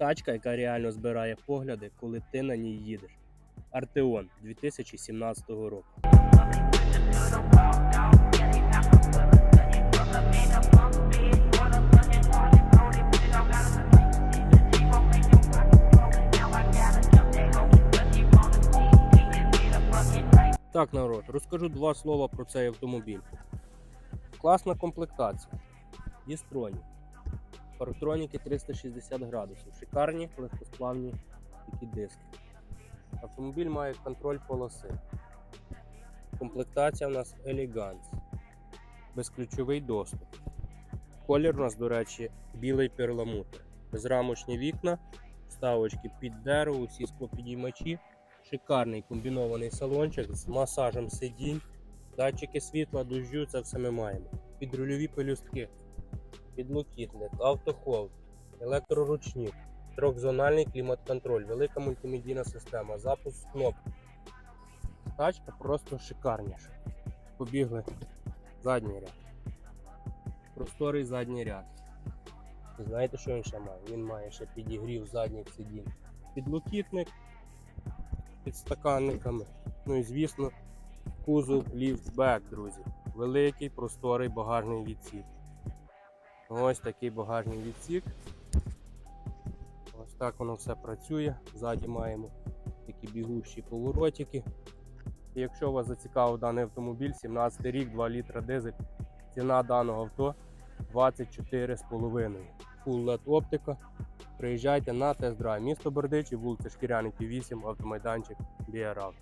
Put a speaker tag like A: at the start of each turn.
A: Тачка, яка реально збирає погляди, коли ти на ній їдеш. Артеон 2017 року. Так, народ, розкажу два слова про цей автомобіль. Класна комплектація. Дістроні. Парктроніки 360 градусів. Шикарні, легкосплавні такі диски. Автомобіль має контроль полоси. Комплектація у нас Elegance. Безключовий доступ. Колір у нас, до речі, білий перламутр. Безрамочні вікна, вставочки під дерево, усі склопідіймачі. Шикарний комбінований салончик з масажем сидінь, датчики світла, дощу, це все ми маємо. Підрульові пелюстки, підлокітник, автохолд, електроручник, трьохзональний клімат-контроль, велика мультимедійна система, запуск кнопки. Тачка просто шикарніша. Побігли задній ряд. Просторий задній ряд. Знаєте, що він ще має? Він має ще підігрів задніх сидінь. Підлокітник під стаканниками. Ну і звісно, кузов ліфтбек, друзі. Великий просторий багажний відсік. Ось такий багажний відсік. Ось так воно все працює. Ззаді маємо такі бігущі поворотики. І якщо вас зацікавив даний автомобіль, 17 рік, 2 літра дизель, ціна даного авто 24,5. Full LED оптика. Приїжджайте на тест-драйв. Місто Бердичі, вулиця Шкіряники 8, автомайданчик Біарав.